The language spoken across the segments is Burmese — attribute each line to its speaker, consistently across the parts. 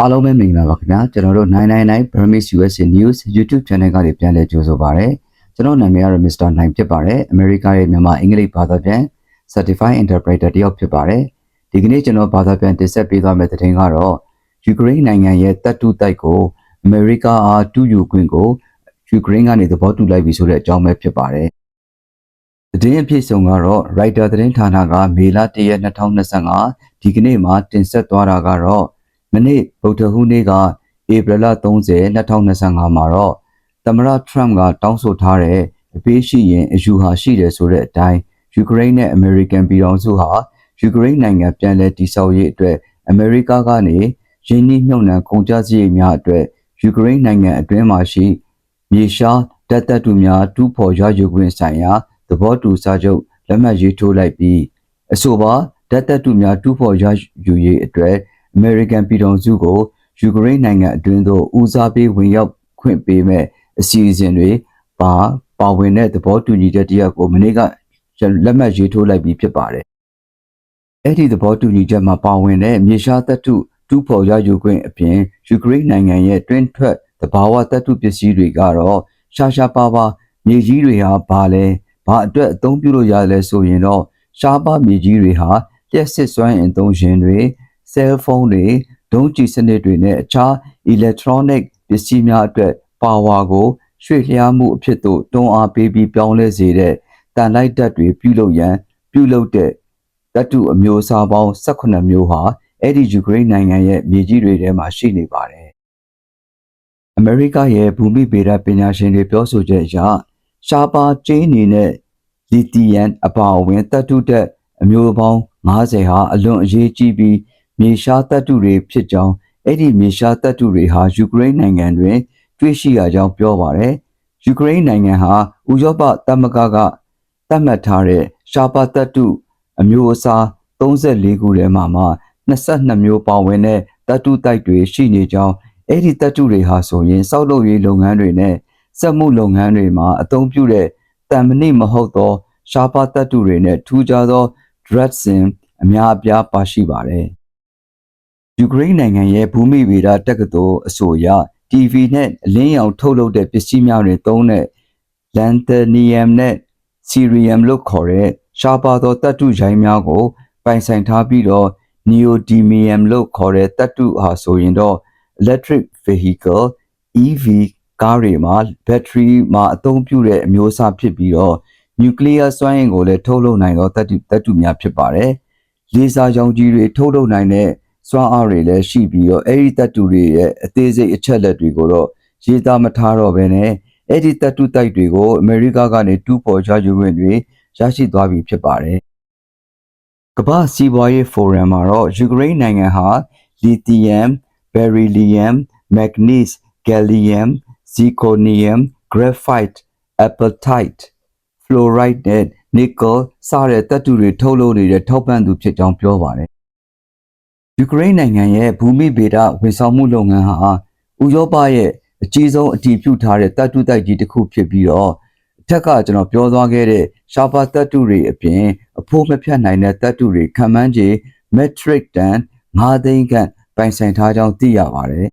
Speaker 1: အားလုံးပဲမင်္ဂလာပါခင်ဗျာကျွန်တော်တို့999 Burmese USA News YouTube Channel ကနေပြန်လည်ကြိုဆိုပါရစေကျွန်တော်နာမည်ကတော့ Mr. နိုင်ဖြစ်ပါတယ်အမေရိကရဲ့မြန်မာအင်္ဂလိပ်ဘာသာပြန် Certified Interpreter တယောက်ဖြစ်ပါတယ်ဒီကနေ့ကျွန်တော်ဘာသာပြန်တင်ဆက်ပေးသွားမယ့်သတင်းကတော့ယူကရိန်းနိုင်ငံရဲ့တပ်တုတိုက်ကို အမေရိကအားတူယူခွင့်ကိုယူကရိန်းကနေသဘောတူလိုက်ပြီဆိုတဲ့အကြောင်းပဲဖြစ်ပါတယ်သတင်းအဖြစ်ဆုံးကတော့ Writer သတင်းဌာနကမေလ1ရက်2025ဒီကနေ့မှာတင်ဆက်သွားတာကတော့ မနေ့ဗုဒ္ဓဟူးနေ့ကဧပြီလ30 2025မှာတော့သမရထရမ့်ကတောင်းဆိုထားတဲ့အပေးရှိရင်အယူဟာရှိတယ်ဆိုတဲ့အတိုင်းယူကရိန်းနဲ့အမေရိကန်ပြည်ထောင်စုဟာယူကရိန်းနိုင်ငံပြန်လည်တည်ဆောက်ရေးအတွက်အမေရိကကနေရင်းနှီးမြှုပ်နှံကုန်ကျစရိတ်များအတွက်ယူကရိန်းနိုင်ငံအတွင်းမှာရှိမြေရှားတပ်တပ်တူများတူးဖော်ရယူခွင့်ဆိုင်ရာသဘောတူစာချုပ်လက်မှတ်ရေးထိုးလိုက်ပြီးအဆိုပါတပ်တပ်တူများတူးဖော်ရယူရေးအတွက် အမေရိကန်ပြည်ထောင်စုကိုယူကရိန်းနိုင်ငံအတွင်းသို့ဦးစားပေးဝင်ရောက်ခွင့်ပေးမဲ့အစီအစဉ်တွေပါပါဝင်တဲ့သဘောတူညီချက်တရက်ကိုမနေ့ကလက်မှတ်ရေးထိုးလိုက်ပြီးဖြစ်ပါတယ်။အဲ့ဒီသဘောတူညီချက်မှာပါဝင်တဲ့မြေရှားတပ်ထုတူးဖော်ရယူခွင့်အပြင်ယူကရိန်းနိုင်ငံရဲ့တွင်းထွက်သဘာဝတပ်ထုပစ္စည်းတွေကတော့ရှားရှားပါပါမြေကြီးတွေဟာဘာလဲဘာအတွက်အသုံးပြုလို့ရလဲဆိုရင်တော့ရှားပါမြေကြီးတွေဟာလျှက်စစ်စွမ်းအင်သုံးရှင်တွေ ဆဲလ်ဖုန်းတွေဒုံးကျည်စနစ်တွေနဲ့အခြား electronic ပစ္စည်းများအတွက်ပါဝါကိုရွှေ့လျားမှုအဖြစ်သို့တွန်းအားပေးပြီးပြောင်းလဲစေတဲ့တန်လိုက်တက်တွေပြုလုပ်ရန်ပြုလုပ်တဲ့တတုအမျိုးအစားပေါင်း18မျိုးဟာအဲ့ဒီယူကရိန်းနိုင်ငံရဲ့မြေကြီးတွေထဲမှာရှိနေပါတယ်။အမေရိကရဲ့ဘူမိဗေဒပညာရှင်တွေပြောဆိုချက်အရရှားပါကျင်းနေတဲ့လီသီယမ်အပါအဝင်တတုတက်အမျိုးပေါင်း90ဟာအလွန်အရေးကြီးပြီး မြေရှားတပ်တုတွေဖြစ်ကြောင်းအဲ့ဒီမြေရှားတပ်တုတွေဟာယူကရိန်းနိုင်ငံတွင်တွေ့ရှိရကြောင်းပြောပါတယ်။ယူကရိန်းနိုင်ငံဟာဥရောပသမဂ္ဂကသတ်မှတ်ထားတဲ့ရှားပါတပ်တုအမျိုးအစား34ခုထဲမှာမှ22မျိုးပါဝင်တဲ့တပ်တုတိုက်တွေရှိနေကြောင်းအဲ့ဒီတပ်တုတွေဟာဆိုရင်စောက်လုပ်ရေးလုပ်ငန်းတွေနဲ့စက်မှုလုပ်ငန်းတွေမှာအသုံးပြုတဲ့တံမဏိမဟုတ်သော ရှားပါတပ်တုတွေနဲ့ထူးခြားသော dreadsin အများအပြားပါရှိပါတယ်။ ယူကရိန်းနိုင်ငံရဲ့ဘူမိဗေဒတက္ကသိုလ်အဆိုအရ TV နဲ့အလင်းရောင်ထုတ်လုပ်တဲ့ပစ္စည်းများတွေသုံးတဲ့ lanthanum နဲ့ cerium လို့ခေါ်တဲ့ရှားပါသောတတ္တုရိုင်းများကို ပိုင်ဆိုင်ထားပြီးတော့ neodymium လို့ခေါ်တဲ့တတ္တုဟာဆိုရင်တော့ electric vehicle EV ကားတွေမှာဘက်ထရီမှာအသုံးပြုတဲ့အမျိုးအစားဖြစ်ပြီးတော့ nuclear စွမ်းအင်ကိုလည်းထုတ်လုပ်နိုင်သောတတ္တုတတ္တုများဖြစ်ပါတယ်။လေဆာရောင်ကြီးတွေထုတ်လုပ်နိုင်တဲ့ စွမ်းအားတွေလည်းရှိပြီးတော့အဲ့ဒီတတ္တုတွေရဲ့အသေးစိတ်အချက်လက်တွေကိုတော့ရေးသားမထားတော့ဘဲနဲ့အဲ့ဒီတတ္တုတိုက်တွေကိုအမေရိကကနေတူးဖော်ရယူခွင့်တွေရရှိသွားပြီဖြစ်ပါတယ်။ကမ္ဘာစီးပွားရေးဖိုရမ်မှာတော့ယူကရိန်းနိုင်ငံဟာလီသီယမ်၊ဘယ်ရီလီယမ်၊မက်ဂနီစ်၊ဂယ်လီယမ်၊ဇီကိုနီယမ်၊ဂရက်ဖိုက်၊အပတိုက်၊ဖလိုရိုက်နဲ့နီကယ်စတဲ့တပ်တုတွေထုတ်လုပ်နေတဲ့ထောက်ပံ့သူဖြစ်ကြောင်းပြောပါတယ်။ ယူကရိန်းနိုင်ငံရဲ့ဘူမိဗေဒဝန်ဆောင်မှုလုပ်ငန်းဟာဥရောပရဲ့အကြီးဆုံးအတည်ပြုထားတဲ့တပ်တုတိုက်ကြီးတစ်ခုဖြစ်ပြီးတော့အထက်ကကျွန်တော်ပြောသွားခဲ့တဲ့ရှားပါတပ်တုတွေအပြင်အဖို့မဖြတ်နိုင်တဲ့တပ်တုတွေခံမှန်းခြေ metric ton 9သိန်းခန့်ပိုင်ဆိုင်ထားကြောင်းသိရပါတယ်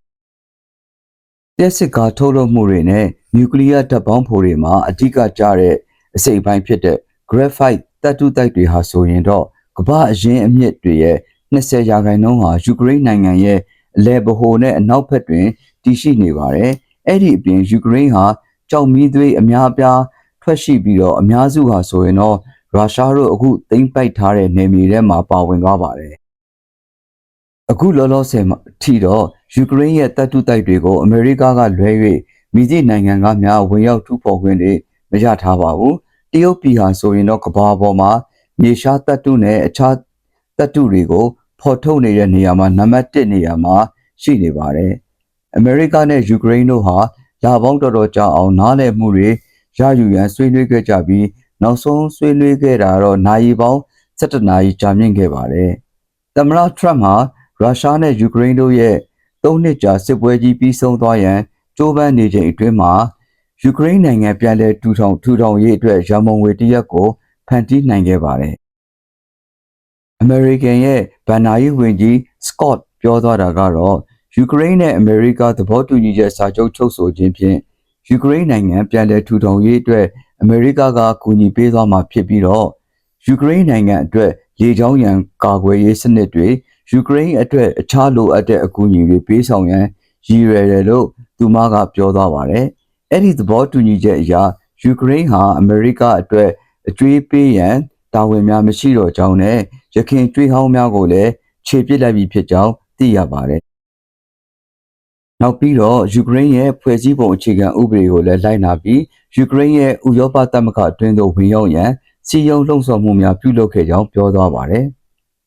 Speaker 1: ။တက်စစ်ကားထုတ်လုပ်မှုတွေနဲ့နျူကလ িয়ার ဓာတ်ပေါင်းဖိုတွေမှာအဓိကကျတဲ့အစိပ်ပိုင်းဖြစ်တဲ့ graphite တပ်တုတိုက်တွေဟာဆိုရင်တော့ကမ္ဘာအရင်အမြင့်တွေရဲ့ 20ရာခိုင်နှုန်းဟာယူကရိန်းနိုင်ငံရဲ့အလဲဗဟိုနဲ့အနောက်ဘက်တွင်တည်ရှိနေပါတယ်။အဲ့ဒီအပြင်ယူကရိန်းဟာကြောက်မီးသွေးအများအပြားထွက်ရှိပြီးတော့အများစုဟာဆိုရင်တော့ရုရှားတို့အခုသိမ်းပိုက်ထားတဲ့နေမြေထဲမှာပါဝင်သွားပါတယ်။အခုလောလောဆယ်မှာထီတော့ယူကရိန်းရဲ့တပ်တုတိုက်တွေကိုအမေရိကကလွဲ၍မိသည့်နိုင်ငံကများဝင်ရောက်ထူးဖော်ခွင့်တွေမရထားပါဘူး။တရုတ်ပြည်ဟာဆိုရင်တော့ကမ္ဘာပေါ်မှာမြေရှားတပ်တုနဲ့အခြားတပ်တုတွေကို ဖော်ထုတ်နေတဲ့နေရာမှာနံပါတ်1နေရာမှာရှိနေပါတယ်။အမေရိကနဲ့ယူကရိန်းတို့ဟာလာပေါင်းတော်တော်ကြာအောင်နားလည်မှုတွေရယူရန်ဆွေးနွေးခဲ့ကြပြီးနောက်ဆုံးဆွေးနွေးခဲ့တာတော့နိုင်ပေါင်း17နာရီကြာမြင့်ခဲ့ပါတယ်။သမ္မတထရမ့်ဟာရုရှားနဲ့ယူကရိန်းတို့ရဲ့သုံးနှစ်ကြာစစ်ပွဲကြီးပြီးဆုံးသွားရန်ကြိုးပမ်းနေချိန်အတွင်းမှာယူကရိန်းနိုင်ငံပြန်လည်ထူထောင်ထူထောင်ရေးအတွက်ရန်မုံငွေတရက်ကိုဖန်တီးနိုင်ခဲ့ပါတယ်။ American ရဲ့ဗန်နာယီဝင်ကြီး Scott ပြောသွားတာကတော့ယူကရိန်းနဲ့အမေရိကသဘောတူညီချက်စာချုပ်ချုပ်ဆိုခြင်းဖြင့်ယူကရိန်းနိုင်ငံပြန်လည်ထူထောင်ရေးအတွက်အမေရိကကအကူအညီပေးသွားမှာဖြစ်ပြီးတော့ယူကရိန်းနိုင်ငံအတွက်လေကြောင်းရန်ကာကွယ်ရေးစနစ်တွေယူကရိန်းအတွက်အခြားလိုအပ်တဲ့အကူအညီတွေပေးဆောင်ရန်ရည်ရွယ်တယ်လို့သူမကပြောသွားပါတယ်။အဲ့ဒီသဘောတူညီချက်အရယူကရိန်းဟာအမေရိကအတွက်အကျွေးပေးရန်တာဝန်များမရှိတော့ကြောင်းနဲ့ ရခိုင်ကျွေးဟောင်းများကိုလည်းခြေပစ်လိုက်ပြီးဖြစ်ကြောင်းသိရပါတယ်။နောက်ပြီးတော့ယူကရိန်းရဲ့ဖွဲ့စည်းပုံအခြေခံဥပဒေကိုလည်းလိုက်နာပြီးယူကရိန်းရဲ့ဥရောပသမဂ္ဂအတွင်းသို့ဝင်ရောက်ရန်စီယုံလှုံ့ဆော်မှုများပြုလုပ်ခဲ့ကြောင်းပြောသွားပါတယ်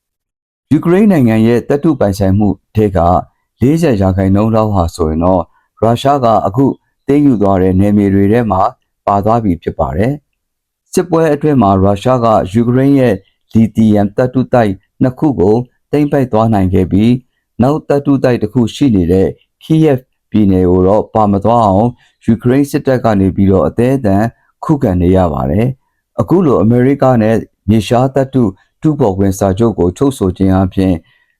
Speaker 1: ။ယူကရိန်းနိုင်ငံရဲ့တပ်ထုပိုင်ဆိုင်မှုထဲက40ရာခိုင်နှုန်းလောက်ဟာဆိုရင်တော့ရုရှားကအခုသိမ်းယူသွားတဲ့နယ်မြေတွေထဲမှာပါသွားပြီဖြစ်ပါတယ်။စစ်ပွဲအတွင်းမှာရုရှားကယူကရိန်းရဲ့ လီသီယမ်တပ်ထုတိုက်နှစ်ခုကိုသိမ်းပိုက်သွားနိုင်ခဲ့ပြီးနောက်တပ်ထုတိုက်တစ်ခုရှိနေတဲ့ခီယက်ပြည်နယ်ကိုတော့ပါမသွားအောင်ယူကရိန်းစစ်တပ်ကနေပြီးတော့အသေးအတန်ခုခံနေရပါတယ်။အခုလိုအမေရိကနဲ့မြေရှားတပ်ထုတူပေါ်ခွင့်စာချုပ်ကိုချုပ်ဆိုခြင်းအပြင်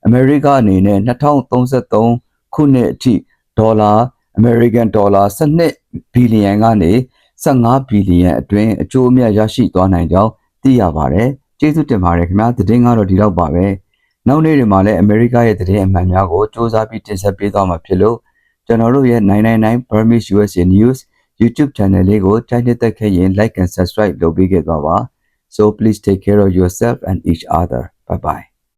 Speaker 1: အမေရိကအနေနဲ့2033ခုနှစ်အထိဒေါ်လာအမေရိကန်ဒေါ်လာ12ဘီလီယံကနေ15ဘီလီယံအတွင်းအကျိုးအမြတ်ရရှိသွားနိုင်ကြောင်းသိရပါတယ်။ ကျေးဇူးတင်ပါတယ်ခင်ဗျာ။သတင်းကတော့ဒီလောက်ပါပဲ။နောက်နေ့တွေမှာလည်းအမေရိကရဲ့သတင်းအမှန်များကိုစ조사ပြီးတင်ဆက်ပေးသွားမှာဖြစ်လို့ကျွန်တော်တို့ရဲ့999 Burmese USA News YouTube channel လေးကိုကြိုက်တဲ့ခဲ့ရင် like and subscribe လုပ်ပေးခဲ့ပါပါ. So please take care of yourself and each other. Bye bye.